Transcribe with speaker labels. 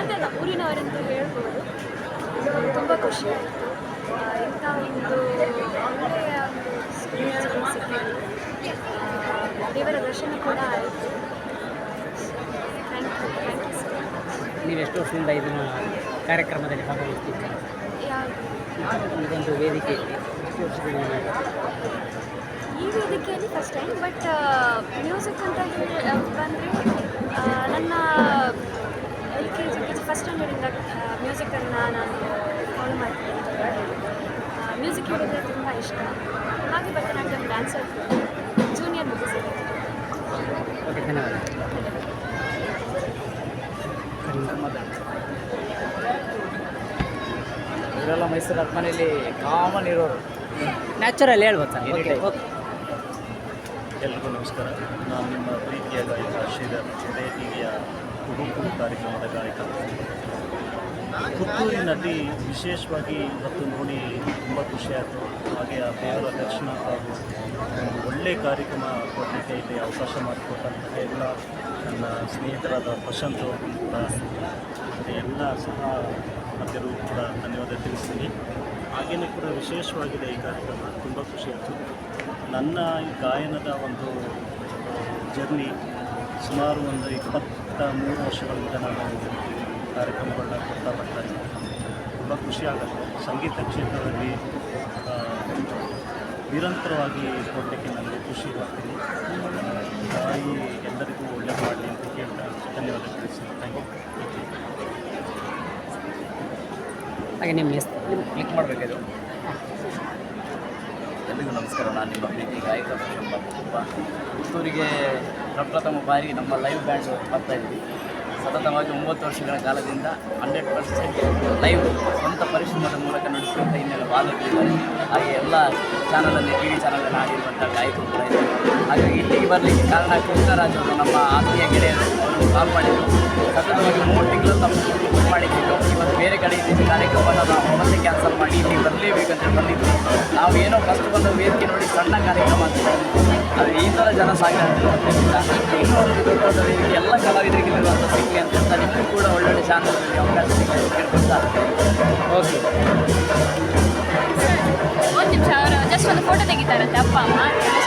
Speaker 1: ಅಂತ ಹೇಳ್ಬೋದು. ತುಂಬ ಖುಷಿ ಆಯಿತು. ಇಂಥ ಒಂದು ಒಳ್ಳೆಯ ಒಂದು ದೇವರ ದರ್ಶನ ಕೂಡ ಆಯಿತು. Thank you thank you sir
Speaker 2: ನೀವು ಎಷ್ಟು ವರ್ಷದಿಂದ ಇದನ್ನು ಕಾರ್ಯಕ್ರಮದಲ್ಲಿ
Speaker 1: ಭಾಗವಹಿಸ್ತೀವಿ
Speaker 2: ಇದೊಂದು ವೇದಿಕೆ. ಎಷ್ಟು ನೀವು
Speaker 1: ಈ ವೇದಿಕೆಯಲ್ಲಿ ಫಸ್ಟ್ ಟೈಮ್ ಬಟ್ ಮ್ಯೂಸಿಕ್ ಅಂತ ಹೇಳಿ ಮಾಡ್ತೀನಿ. ಮ್ಯೂಸಿಕ್ ಹೇಳಿದರೆ ತುಂಬ ಇಷ್ಟ. ಹಾಗೆ ಭರತನಾಟ್ಯಂ ಡ್ಯಾನ್ಸರ್ ಜೂನಿಯರ್
Speaker 2: ಧನ್ಯವಾದ.
Speaker 3: ಇವರೆಲ್ಲ ಮೈಸೂರು ಅರಮನೆಯಲ್ಲಿ ಕಾಮನ್ ಇರೋರು.
Speaker 2: ನ್ಯಾಚುರಲ್ ಹೇಳ್ಬೋದು ಸರ್ ಓಕೆ ಓಕೆ
Speaker 4: ಎಲ್ರಿಗೂ ನಮಸ್ಕಾರ. ನಾನು ನಿಮ್ಮ ಪ್ರೀತಿಯ ಗಾಯಕ ಶ್ರೀಧರ್ ಜೊತೆ ಟಿವಿಯ ಹುಡುಕು ಕಾರ್ಯಕ್ರಮದ ಕಾರ್ಯಕ್ರಮ ಪುತ್ತೂರಿನಲ್ಲಿ ವಿಶೇಷವಾಗಿ ಇವತ್ತು ನೋಡಿ ತುಂಬ ಖುಷಿಯಾಯಿತು ಹಾಗೆ ಆ ದೇವರ ದರ್ಶನ ಹಾಗೂ ಒಂದು ಒಳ್ಳೆಯ ಕಾರ್ಯಕ್ರಮ ಕೊಡಲಿಕ್ಕೆ ಇಲ್ಲಿ ಅವಕಾಶ ಮಾಡಿಕೊಟ್ಟಂತಹ ಎಲ್ಲ ನನ್ನ ಸ್ನೇಹಿತರಾದ ಪ್ರಶಾಂತ್ ಕೂಡ ಮತ್ತು ಎಲ್ಲ ಸಹ ಮಧ್ಯರು ಕೂಡ ಧನ್ಯವಾದ ತಿಳಿಸ್ತೀನಿ. ಹಾಗೆಯೇ ಕೂಡ ವಿಶೇಷವಾಗಿದೆ ಈ ಕಾರ್ಯಕ್ರಮ. ತುಂಬ ಖುಷಿಯಾಯಿತು ನನ್ನ ಈ ಗಾಯನದ ಒಂದು ಜರ್ನಿ ಸುಮಾರು ಒಂದು ಇಪ್ಪತ್ತ ಮೂರು ವರ್ಷಗಳಿಂದ ನಾನು ಕಾರ್ಯಕ್ರಮಗಳನ್ನ ಕೊಡ್ತಾ ಬರ್ತಾ ಇದ್ದೀನಿ ತುಂಬ ಖುಷಿ ಆಗುತ್ತೆ. ಸಂಗೀತ ಕ್ಷೇತ್ರದಲ್ಲಿ ನಿರಂತರವಾಗಿ ಕೊಡಲಿಕ್ಕೆ ನನಗೆ ಖುಷಿ ಆಗ್ತೀನಿ ತಾಯಿ ಎಲ್ಲರಿಗೂ ಒಳ್ಳೆ ಮಾಡಲಿ ಅಂತ ಕೇಳ್ತಾ ಧನ್ಯವಾದ ತಿಳಿಸ್ತೀನಿ. ಥ್ಯಾಂಕ್ ಯು
Speaker 2: ಹಾಗೆ ನಿಮ್ಮ ಹೆಸರು?
Speaker 3: ಕ್ಲಿಕ್ ಮಾಡಬೇಕಿದು ಎಲ್ಲರಿಗೂ ನಮಸ್ಕಾರ. ನಾನು ನಿಮ್ಮ ಪ್ರೀತಿ ಗಾಯಕ ತುಂಬ ಪುತ್ತೂರಿಗೆ ಪ್ರಪ್ರಥಮ ಬಾರಿಗೆ ನಮ್ಮ ಲೈವ್ ಬ್ಯಾಂಡ್ ಬರ್ತಾ ಇದ್ವಿ. ಸತತವಾಗಿ ಒಂಬತ್ತು ವರ್ಷಗಳ ಕಾಲದಿಂದ ಹಂಡ್ರೆಡ್ ಪರ್ಸೆಂಟ್ ಲೈವ್ ಸ್ವಂತ ಪರಿಶ್ರಮದ ಮೂಲಕ ನಡೆಸುವಂಥ ಹಿನ್ನೆಲೆ ವಾದಕರಿದ್ದಾರೆ ಹಾಗೆ ಎಲ್ಲ ಚಾನಲಲ್ಲಿ ಟಿ ವಿ ಚಾನಲಲ್ಲಿ ಆಗಿರುವಂಥ ಗಾಯಕರು ಕೂಡ ಇದೆ ಹಾಗಾಗಿ ಇಲ್ಲಿಗೆ ಬರಲಿಕ್ಕೆ ಕಾರಣ ಕೃಷ್ಣರಾಜ್ ಅವರು ನಮ್ಮ ಆತ್ಮೀಯ ಗೆಳೆಯರು. ಅವರು ಕಾಲ್ ಮಾಡಿದರು. ಸತತವಾಗಿ ಮೂರು ತಿಂಗಳು ತಮ್ಮ ಬುಕ್ ಮಾಡಿದ್ದಿದ್ದು ಇವತ್ತು ಬೇರೆ ಕಡೆ ಇದ್ದಿದ್ದ ಕಾರ್ಯಕ್ರಮವನ್ನು ನಾವು ಮತ್ತೆ ಕ್ಯಾನ್ಸಲ್ ಮಾಡಿ ಇಲ್ಲಿ ಬರಲೇಬೇಕಂತ ಬಂದಿದ್ದು ನಾವು ಏನೋ ಫಸ್ಟ್ ಬಂದ ವೇದಿಕೆ ನೋಡಿ ಸಣ್ಣ ಕಾರ್ಯಕ್ರಮ ಅಂತ ಅದು ಈ ಥರ ಜನ ಸಾಗರ ಇನ್ನೊಂದು ವೇದಿಕೆ, ಎಲ್ಲ ಕಲಾವಿದರಿಗೆ ಸಿಗಲಿ ಅಂತ ನಿಮಗೂ ಕೂಡ ಒಳ್ಳೊಳ್ಳೆ ಚಾನಲ್ ಅವಕಾಶ ಸಿಗಲಿ
Speaker 2: ಓಕೆ
Speaker 1: ಅವರು ಜಸ್ಟ್ ಒಂದು ಫೋಟೋ